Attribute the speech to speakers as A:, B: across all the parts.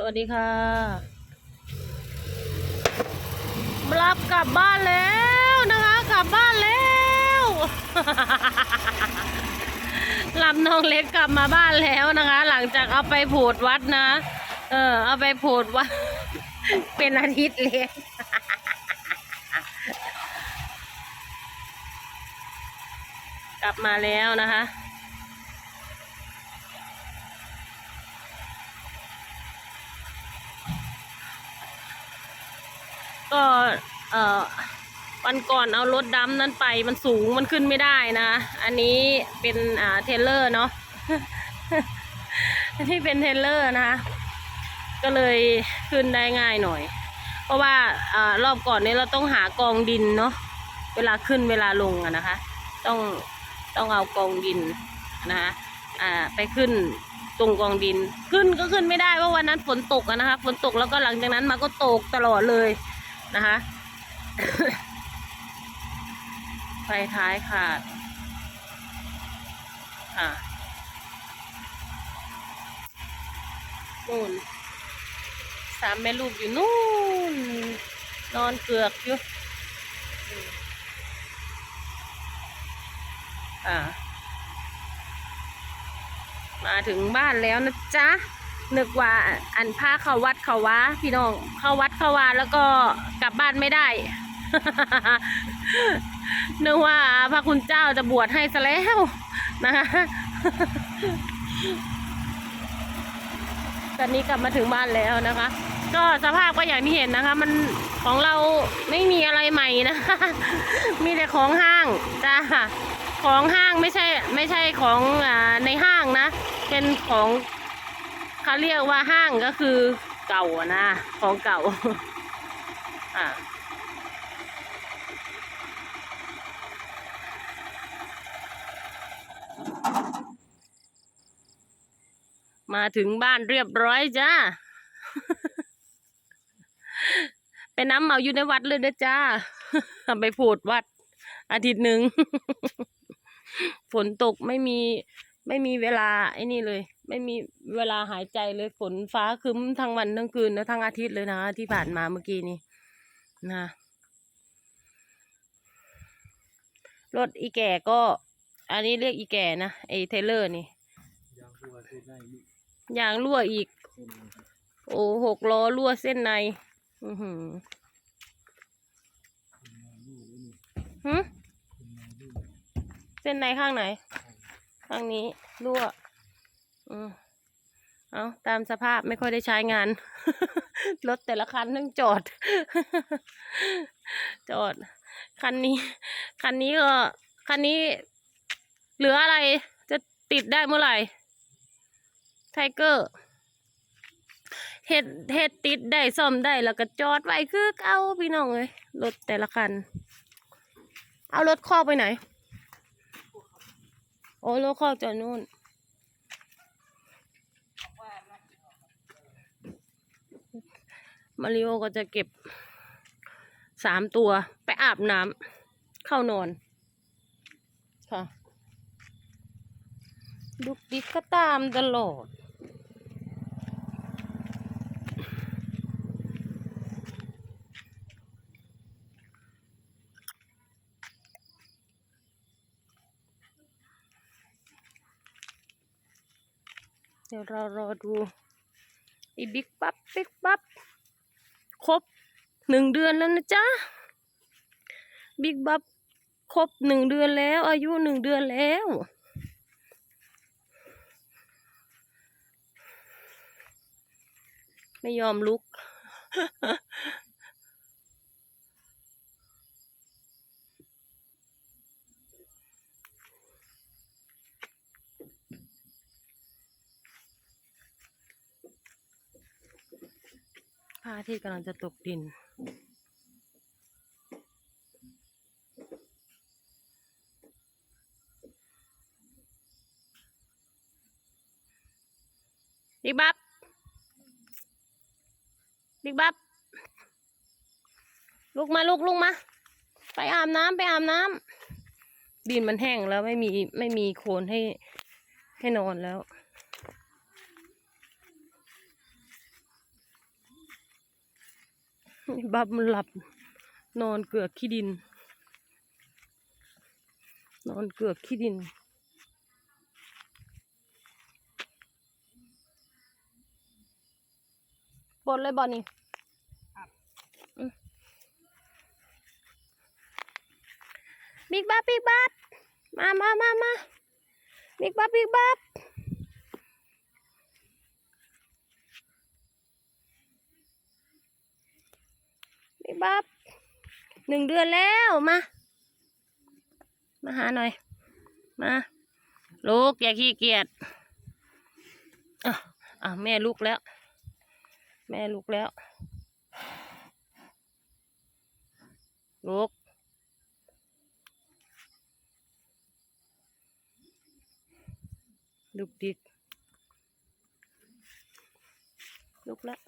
A: สวัสดีค่ะรับกลับบ้านแล้วนะคะ กลับบ้านแล้วรับน้องเล็กกลับมาบ้านแล้วนะคะ หลังจากเอาไปผูดวัดนะ เออ เอาไปผูดวัด เป็นอาทิตย์เลยกลับมาแล้วนะคะ ก็เอ่อวันก่อนเอารถดำนั้นไปมันสูงมันขึ้นไม่ได้นะ อันนี้เป็นอ่าเทเลอร์เนาะอันนี้เป็นเทเลอร์นะคะ ก็เลยขึ้นได้ง่ายหน่อย เพราะว่าอารอบก่อนนี้เราต้องหากองดินเนาะเวลาขึ้นเวลาลงอะนะคะ ต้องต้องเอากองดินนะคะอ่าไปขึ้นตรงกองดินขึ้นก็ขึ้นไม่ได้เพราะวันนั้นฝนตกอะนะคะฝนตกแล้วก็หลังจากนั้นมาก็ตกตลอดเลย นะคะ ไฟท้ายขาด ค่ะนู่นสามแม่ลูกอยู่นู่น นอนเกือกอยู่อ่ามาถึงบ้านแล้วนะจ๊ะ นึกว่าอันพาเขาวัดเขาวาพี่น้องเขาวัดเขาวาแล้วก็กลับบ้านไม่ได้ นึกว่าพระคุณเจ้าจะบวชให้ซะแล้วนะคะตอนนี้กลับมาถึงบ้านแล้วนะคะ ก็สภาพก็อย่างที่เห็นนะคะ มันของเราไม่มีอะไรใหม่นะมีแต่ของห้างจ้าของห้างไม่ใช่ ไม่ใช่ของอในห้างนะ เป็นของ เขาเรียกว่าห้างก็คือเก่านะของเก่า อ่ามาถึงบ้านเรียบร้อยจ้าเป็นน้ำเมาอยู่ในวัดเลยนะจ้า ไปผูดวัด อาทิตย์หนึ่ง ฝนตกไม่มีไม่มีเวลาไอ้นี่เลย ไม่มีเวลาหายใจเลยฝนฟ้าคึ้มทั้งวันทั้งคืนและทั้งอาทิตย์เลยนะที่ผ่านมาเมื่อกี้นี้นะรถอีแก่ก็ อันนี้เรียกอีแก่นะไอเทเลอร์นี่
B: ยางหัวเส้นได้นี่
A: ยางรั่วอีก โอ้หกล้อรั่วเส้นใน อือหือ
B: เส้
A: นในข้างไหน ข้างนี้รั่ว อืมเอาตามสภาพไม่ค่อยได้ใช้งาน รถแต่ละคันต้องจอด จอด คันนี้ คันนี้ก็ คันนี้เหลืออะไรจะติดได้เมื่อไหร่ ไทเกอร์เฮ็ดเฮ็ดติดได้ซ่อมได้แล้วก็จอดไว้คือเก่าพี่น้องเลยรถแต่ละคัน เอารถคอกไปไหน โอ้รถคอกจอดนู่น มาริโอก็จะเก็บสามตัวไปอาบน้ำเข้านอน ค่ะดุกดิกก็ตามตลอด เดี๋ยวเรารอดูไอ้บิ๊กปั๊บบิ๊กปั๊บครบ หนึ่งเดือนแล้วนะจ๊ะบิ๊กบับครบหนึ่งเดือนแล้ว อายุหนึ่งเดือนแล้ว ไม่ยอมลุกพระอาทิตย์กำลังจะตกดิน บิ๊กบับบิ๊กบับลุกมาลุกลุกมา ไปอาบน้ำไปอาบน้ำดินมันแห้งแล้วไม่มีไม่มีโคลนให้ให้นอนแล้วบับมันหลับ นอนเกือกขี้ดิน นอนเกือกขี้ดิน บนเลยบอลนี่อืมบิ๊กบับบิ๊กบับมามามามาบิ๊กบับบิ๊กบับบิ๊กบับหนึ่งเดือนแล้วมา มาหาหน่อย มาลูกอย่าขี้เกียจอะอะแม่ลูกแล้ว แม่ลุกแล้ว ลุก ลุกดิก ลุกแล้ว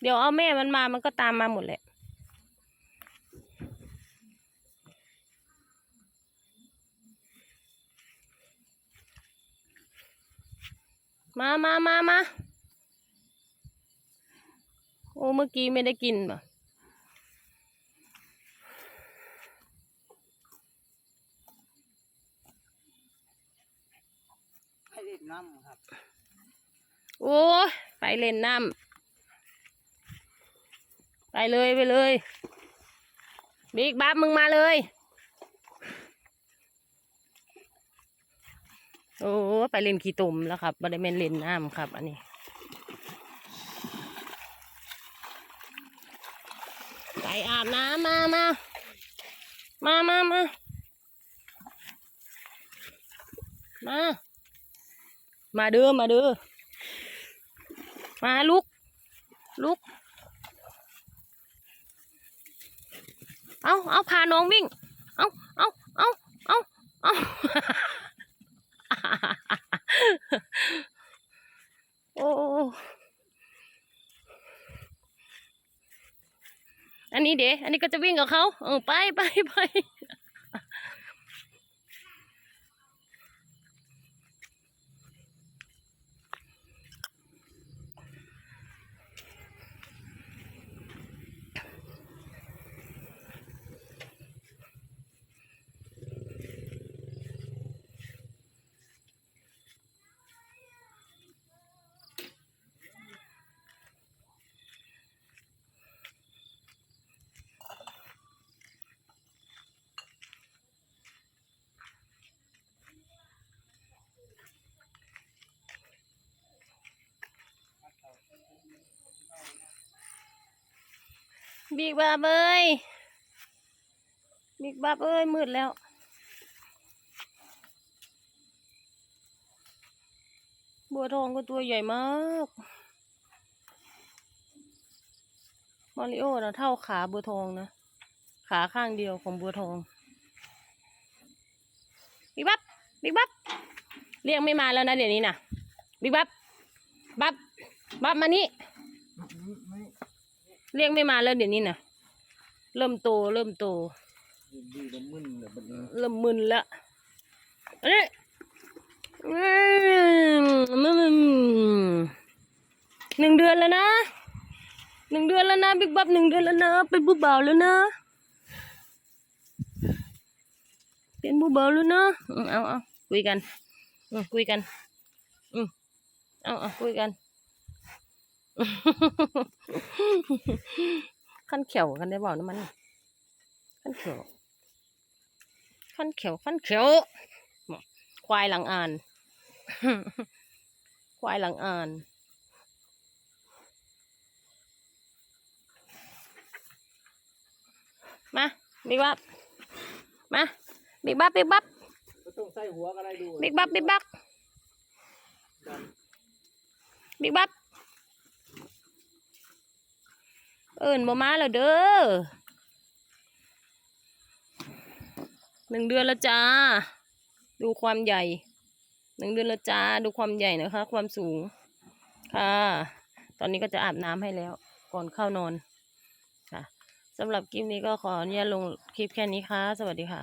A: เดี๋ยวเอาแม่มันมา มันก็ตามมาหมดแหละ มามามามาโอ้ เมื่อกี้ไม่ได้กินป่ะ
B: ให้เล่นน้ำครับ
A: โอ้ยไปเล่นน้ำ ไปเลยไปเลย บิ๊กบับมึงมาเลย โอ้ไปเล่นขี้ตุ่มแล้วครับบันไดเมนเล่นน้ำครับ อันนี้ไปอาบน้ำมามามามามามา มาเด้อมาเด้อมาลุก ลุก เอาเอาพาน้องวิ่ง เอาเอาเอาเอาเอา โอ้อั นี้เด๋อันนี้ก็จะวิ่งกับเขาเออไปไปไป บิ๊กบับเอ้ยบิ๊กบับเอ้ยมืดแล้ว บัวทองก็ตัวใหญ่มากมาริโอนะเท่าขาบัวทองนะ ขาข้างเดียวของบัวทอง บิ๊กบับบิ๊กบับเรียกไม่มาแล้วนะเดี๋ยวนี้นะบิ๊กบับบับบับมานี่ เรียกไม่มาแล้วเดี๋ยวนี้นะเริ่มโตเริ่มโต
B: ดีมันมึนเลยมัน
A: เริ่มมึนละอันนี้อืมมึนหนึ่งเดือนแล้วนะหนึ่งเดือนแล้วนะบิ๊กบับหนึ่งเดือนแล้วนะ เป็นผู้บ่าวแล้วนะ เป็นผู้บ่าวแล้วนะเอาเอาคุยกันอืมคุยกันเอาเอาคุยกัน ขั้นเขียวกันได้บอกนะมันขั้นเขียวขั้นเขียวขั้นเขียวควายหลังอ่าน ควายหลังอ่านมาบิ๊กบับมาบิ๊กบับบิ๊กบับ
B: ก็ต้องใส่หัวก็ได้ดู
A: บิ๊กบับบิ๊กบับบิ๊กบับ เอิญบ่มาแล้วเด้อหนึ่งเดือนแล้วจ้า ดูความใหญ่หนึ่งเดือนแล้วจ้า ดูความใหญ่นะคะ ความสูง ค่ะ ตอนนี้ก็จะอาบน้ำให้แล้ว ก่อนเข้านอน ค่ะสำหรับคลิปนี้ก็ขออนุญาตลงคลิปแค่นี้ค่ะ สวัสดีค่ะ